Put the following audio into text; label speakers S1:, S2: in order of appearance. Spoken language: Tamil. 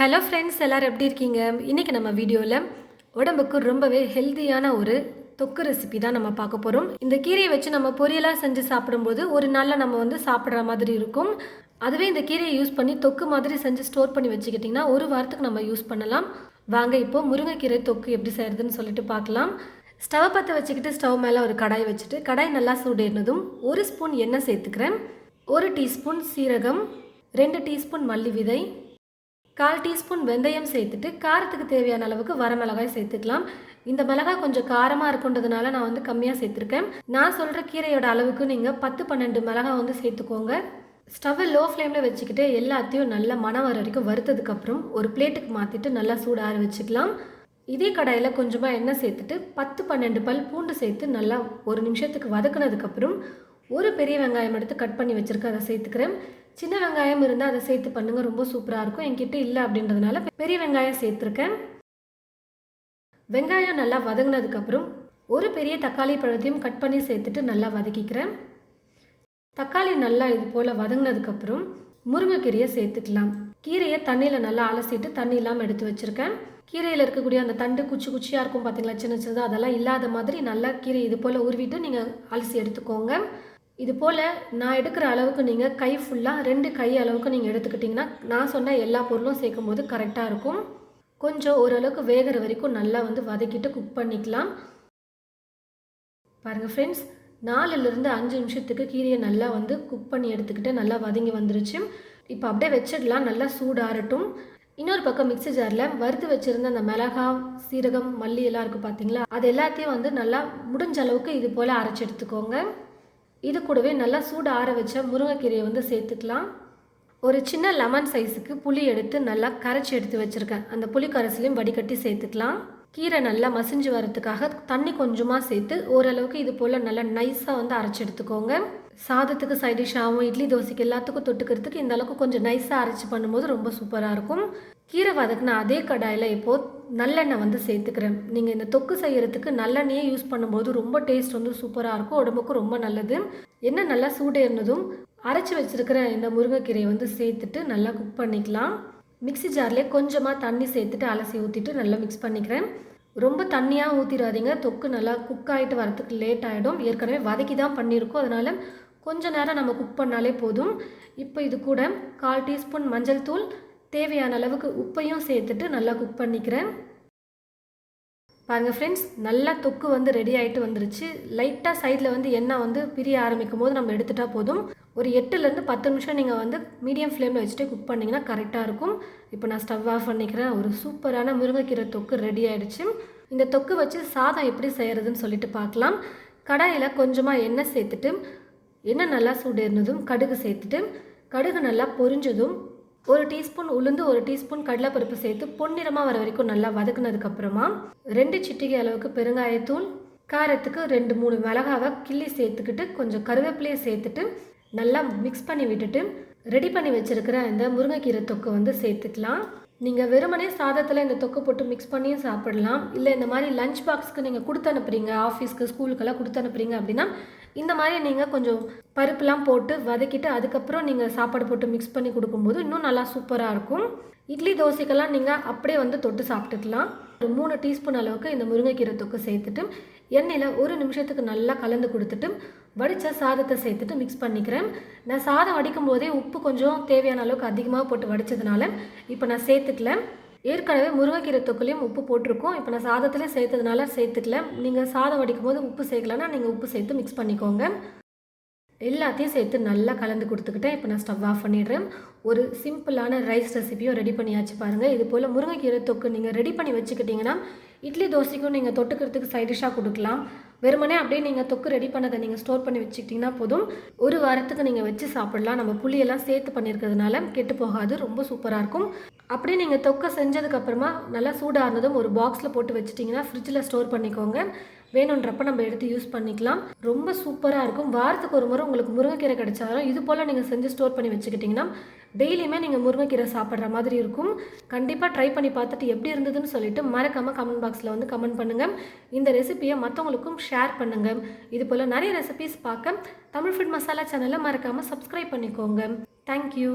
S1: ஹலோ ஃப்ரெண்ட்ஸ் எல்லோரும் எப்படி இருக்கீங்க? இன்றைக்கி நம்ம வீடியோவில் உடம்புக்கு ரொம்பவே ஹெல்த்தியான ஒரு தொக்கு ரெசிபி தான் நம்ம பார்க்க போகிறோம் இந்த கீரையை வச்சு நம்ம பொரியலாக செஞ்சு சாப்பிடும்போது ஒரு நாளில் நம்ம வந்து சாப்பிட்ற மாதிரி இருக்கும். அதுவே இந்த கீரையை யூஸ் பண்ணி தொக்கு மாதிரி செஞ்சு ஸ்டோர் பண்ணி வச்சுக்கிட்டிங்கன்னா ஒரு வாரத்துக்கு நம்ம யூஸ் பண்ணலாம். வாங்க இப்போது முருங்கைக்கீரை தொக்கு எப்படி செய்கிறதுன்னு சொல்லிட்டு பார்க்கலாம். ஸ்டவ் பற்ற வச்சுக்கிட்டு ஸ்டவ் மேலே ஒரு கடாய் வச்சுட்டு கடாய் நல்லா சூடேறினதும் ஒரு ஸ்பூன் எண்ணெய் சேர்த்துக்கிறேன். ஒரு டீஸ்பூன் சீரகம் ரெண்டு டீஸ்பூன் மல்லி விதை கால் டீஸ்பூன் வெந்தயம் சேர்த்துட்டு காரத்துக்கு தேவையான அளவுக்கு வரமிளகாய் சேர்த்துக்கலாம். இந்த மிளகாய் கொஞ்சம் காரமாக இருக்குன்றதுனால நான் வந்து கம்மியாக சேர்த்துருக்கேன். நான் சொல்கிற கீரையோட அளவுக்கு நீங்கள் பத்து பன்னெண்டு மிளகாய் வந்து சேர்த்துக்கோங்க. ஸ்டவ்வை லோ ஃப்ளேமில் வச்சுக்கிட்டு எல்லாத்தையும் நல்லா மன வர வரைக்கும் வறுத்ததுக்கப்புறம் ஒரு பிளேட்டுக்கு மாற்றிட்டு நல்லா சூடாக ஆற வச்சுக்கலாம். இதே கடாயில் கொஞ்சமாக எண்ணெய் சேர்த்துட்டு பத்து பன்னெண்டு பல் பூண்டு சேர்த்து நல்லா ஒரு நிமிஷத்துக்கு வதக்குனதுக்கப்புறம் ஒரு பெரிய வெங்காயம் எடுத்து கட் பண்ணி வச்சுருக்கேன் அதை சேர்த்துக்கிறேன். சின்ன வெங்காயம் இருந்தால் அதை சேர்த்து பண்ணுங்கள் ரொம்ப சூப்பராக இருக்கும். என்கிட்ட இல்லை அப்படின்றதுனால பெரிய வெங்காயம் சேர்த்துருக்கேன். வெங்காயம் நல்லா வதங்கினதுக்கப்புறம் ஒரு பெரிய தக்காளி பழத்தையும் கட் பண்ணி சேர்த்துட்டு நல்லா வதக்கிக்கிறேன். தக்காளி நல்லா இது போல் வதங்கினதுக்கப்புறம் முருங்கைக்கீரையை சேர்த்துக்கலாம். கீரையை தண்ணியில் நல்லா அலசிட்டு தண்ணி இல்லாமல் எடுத்து வச்சுருக்கேன். கீரையில் இருக்கக்கூடிய அந்த தண்டு குச்சி குச்சியாக இருக்கும் பார்த்தீங்களா சின்ன சின்னதாக அதெல்லாம் இல்லாத மாதிரி நல்லா கீரை இது போல் உருவிட்டு நீங்கள் அலசி எடுத்துக்கோங்க. இது போல் நான் எடுக்கிற அளவுக்கு நீங்கள் கை ஃபுல்லாக ரெண்டு கை அளவுக்கு நீங்கள் எடுத்துக்கிட்டிங்கன்னா நான் சொன்ன எல்லா பொருளும் சேர்க்கும் போது கரெக்டாக இருக்கும். கொஞ்சம் ஓரளவுக்கு வேகிற வரைக்கும் நல்லா வந்து வதக்கிட்டு குக் பண்ணிக்கலாம். பாருங்கள் ஃப்ரெண்ட்ஸ் நாலுலேருந்து அஞ்சு நிமிஷத்துக்கு கீரையை நல்லா வந்து குக் பண்ணி எடுத்துக்கிட்டு நல்லா வதங்கி வந்துருச்சு. இப்போ அப்படியே வச்சிடலாம் நல்லா சூடாறட்டும். இன்னொரு பக்கம் மிக்ஸி ஜாரில் வறுத்து வச்சுருந்த அந்த மிளகா சீரகம் மல்லி எல்லாம் இருக்குது பார்த்தீங்களா அது எல்லாத்தையும் வந்து நல்லா முடிஞ்ச அளவுக்கு இது போல் அரைச்சி எடுத்துக்கோங்க. இது கூடவே நல்லா சூடு ஆற வச்ச முருங்கைக்கீரையை வந்து சேர்த்துக்கலாம். ஒரு சின்ன லெமன் சைஸுக்கு புளி எடுத்து நல்லா கரைச்சி எடுத்து வச்சுருக்கேன். அந்த புளி கரைசலையும் வடிகட்டி சேர்த்துக்கலாம். கீரை நல்லா மசிஞ்சு வரதுக்காக தண்ணி கொஞ்சமாக சேர்த்து ஓரளவுக்கு இது போல் நல்லா நைஸாக வந்து அரைச்சி எடுத்துக்கோங்க. சாதத்துக்கு சைடிஷாகவும் இட்லி தோசைக்கு எல்லாத்துக்கும் தொட்டுக்கிறதுக்கு இந்த அளவுக்கு கொஞ்சம் நைஸாக அரைச்சி பண்ணும்போது ரொம்ப சூப்பராக இருக்கும். கீரை வதக்குன அதே கடாயில் இப்போது நல்லெண்ணெய் வந்து சேர்த்துக்கிறேன். நீங்கள் இந்த தொக்கு செய்கிறதுக்கு நல்லெண்ணெயே யூஸ் பண்ணும்போது ரொம்ப டேஸ்ட் வந்து சூப்பராக இருக்கும். உடம்புக்கும் ரொம்ப நல்லது. என்ன நல்லா சூடேறினதும் அரைச்சி வச்சுருக்கிற இந்த முருங்கைக்கீரையை வந்து சேர்த்துட்டு நல்லா குக் பண்ணிக்கலாம். மிக்ஸி ஜார்லேயே கொஞ்சமாக தண்ணி சேர்த்துட்டு அலசி ஊற்றிட்டு நல்லா மிக்ஸ் பண்ணிக்கிறேன். ரொம்ப தண்ணியாக ஊற்றிடாதீங்க தொக்கு நல்லா குக் ஆகிட்டு வரத்துக்கு லேட் ஆகிடும் ஏற்கனவே வதக்கி தான் பண்ணியிருக்கோம். அதனால் கொஞ்ச நேரம் நம்ம குக் பண்ணாலே போதும். இப்போ இது கூட கால் டீஸ்பூன் மஞ்சள் தூள் தேவையான அளவுக்கு உப்பையும் சேர்த்துட்டு நல்லா குக் பண்ணிக்கிறேன். பாருங்கள் ஃப்ரெண்ட்ஸ் நல்லா தொக்கு வந்து ரெடி ஆகிட்டு வந்துருச்சு. லைட்டாக சைடில் வந்து எண்ணெய் வந்து பிரிய ஆரம்பிக்கும் போது நம்ம எடுத்துட்டா போதும். ஒரு எட்டுலேருந்து பத்து நிமிஷம் நீங்கள் வந்து மீடியம் ஃப்ளேமில் வச்சுட்டு குக் பண்ணிங்கன்னா கரெக்டாக இருக்கும். இப்போ நான் ஸ்டவ் ஆஃப் பண்ணிக்கிறேன். ஒரு சூப்பரான முருங்கைக்கீரை தொக்கு ரெடி ஆகிடுச்சு இந்த தொக்கு வச்சு சாதம் எப்படி செய்கிறதுன்னு சொல்லிட்டு பார்க்கலாம். கடாயில் கொஞ்சமாக எண்ணெய் சேர்த்துட்டு எண்ணெய் நல்லா சூடு இருந்ததும் கடுகு சேர்த்துட்டு கடுகு நல்லா பொரிஞ்சதும் ஒரு டீஸ்பூன் உளுந்து ஒரு டீஸ்பூன் கடலைப்பருப்பு சேர்த்து பொன்னிறமாக வர வரைக்கும் நல்லா வதக்குனதுக்கப்புறமா ரெண்டு சிட்டிகை அளவுக்கு பெருங்காயத்தூள் காரத்துக்கு ரெண்டு மூணு மிளகாவை கிள்ளி சேர்த்துக்கிட்டு கொஞ்சம் கருவேப்பிலையை சேர்த்துட்டு நல்லா மிக்ஸ் பண்ணி விட்டுட்டு ரெடி பண்ணி வச்சுருக்கிற இந்த முருங்கைக்கீரை தொக்கு வந்து சேர்த்துக்கலாம். நீங்கள் வெறுமனே சாதத்தில் இந்த தொக்கு போட்டு மிக்ஸ் பண்ணியும் சாப்பிடலாம். இல்லை இந்த மாதிரி லஞ்ச் பாக்ஸ்க்கு நீங்கள் கொடுத்து அனுப்புறீங்க ஆஃபீஸ்க்கு ஸ்கூலுக்கெல்லாம் கொடுத்து அனுப்புறீங்க அப்படின்னா இந்த மாதிரி நீங்கள் கொஞ்சம் பருப்புலாம் போட்டு வதக்கிட்டு அதுக்கப்புறம் நீங்கள் சாப்பாடு போட்டு மிக்ஸ் பண்ணி கொடுக்கும்போது இன்னும் நல்லா சூப்பராக இருக்கும். இட்லி தோசைக்கெல்லாம் நீங்கள் அப்படியே வந்து தொட்டு சாப்பிட்டுக்கலாம். ஒரு மூணு டீஸ்பூன் அளவுக்கு இந்த முருங்கைக்கீரை தொக்கு சேர்த்துட்டு எண்ணெயில் ஒரு நிமிஷத்துக்கு நல்லா கலந்து கொடுத்துட்டு வடித்த சாதத்தை சேர்த்துட்டு மிக்ஸ் பண்ணிக்கிறேன். நான் சாதம் வடிக்கும் போதே உப்பு கொஞ்சம் தேவையான அளவுக்கு அதிகமாக போட்டு வடித்ததுனால இப்போ நான் சேர்த்துக்கல. ஏற்கனவே முருங்கைக்கீரை தொக்குலையும் உப்பு போட்டிருக்கோம். இப்போ நான் சாதத்துலேயும் சேர்த்ததுனால சேர்த்துக்கல. நீங்கள் சாதம் வடிக்கும் போது உப்பு சேர்க்கலன்னா நீங்கள் உப்பு சேர்த்து மிக்ஸ் பண்ணிக்கோங்க. எல்லாத்தையும் சேர்த்து நல்லா கலந்து கொடுத்துக்கிட்டேன். இப்போ நான் ஸ்டவ் ஆஃப் பண்ணிடுறேன். ஒரு சிம்பிளான ரைஸ் ரெசிபியும் ரெடி பண்ணியாச்சு பாருங்கள் இது போல் முருங்கைக்கீரை தொக்கு நீங்கள் ரெடி பண்ணி வச்சுக்கிட்டிங்கன்னா இட்லி தோசைக்கும் நீங்கள் தொட்டுக்கிறதுக்கு சைடிஷாக கொடுக்கலாம். வெறுமனே அப்படியே நீங்கள் தொக்கு ரெடி பண்ணதை நீங்கள் ஸ்டோர் பண்ணி வச்சுக்கிட்டிங்கன்னா போதும். ஒரு வாரத்துக்கு நீங்கள் வச்சு சாப்பிடலாம். நம்ம புளியெல்லாம் சேர்த்து பண்ணியிருக்கிறதுனால கெட்டு போகாது. ரொம்ப சூப்பராக இருக்கும். அப்படியே நீங்கள் தொக்கை செஞ்சதுக்கப்புறமா நல்லா சூடானதும் ஒரு பாக்ஸில் போட்டு வச்சிட்டிங்கன்னா ஃப்ரிட்ஜில் ஸ்டோர் பண்ணிக்கோங்க. வேணுன்றப்ப நம்ம எடுத்து யூஸ் பண்ணிக்கலாம். ரொம்ப சூப்பராக இருக்கும். வாரத்துக்கு ஒரு முறை உங்களுக்கு முருங்கைக்கீரை கிடைச்சாலும் இது போல் நீங்கள் செஞ்சு ஸ்டோர் பண்ணி வச்சுக்கிட்டிங்கன்னா டெய்லியுமே நீங்கள் முருங்கைக்கீரை சாப்பிட்ற மாதிரி இருக்கும். கண்டிப்பாக ட்ரை பண்ணி பார்த்துட்டு எப்படி இருந்ததுன்னு சொல்லிட்டு மறக்காமல் கமெண்ட் பாக்ஸில் வந்து கமெண்ட் பண்ணுங்கள் இந்த ரெசிபியை மற்றவங்களுக்கும் ஷேர் பண்ணுங்கள் இது போல் நிறைய ரெசிபிஸ் பார்க்க தமிழ் ஃபுட் மசாலா சேனலை மறக்காமல் சப்ஸ்கிரைப் பண்ணிக்கோங்க. தேங்க்யூ